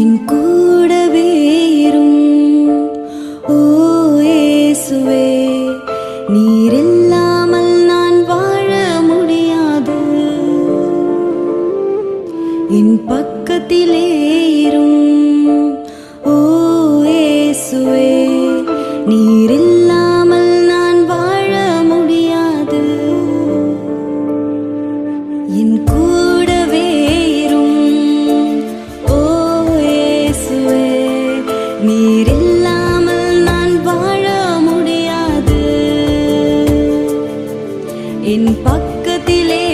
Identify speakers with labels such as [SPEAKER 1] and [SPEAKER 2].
[SPEAKER 1] என் கூடவே இரும். ஓ ஏசுவே நீரில்லாமல் நான் வாழ முடியாது. என் பக்கத்திலே இரும். ஓ ஏசுவே நீரில்லாமல் நான் வாழ முடியாது. நீரில்லாமல் நான் வாழ முடியாது. என் பக்கத்திலே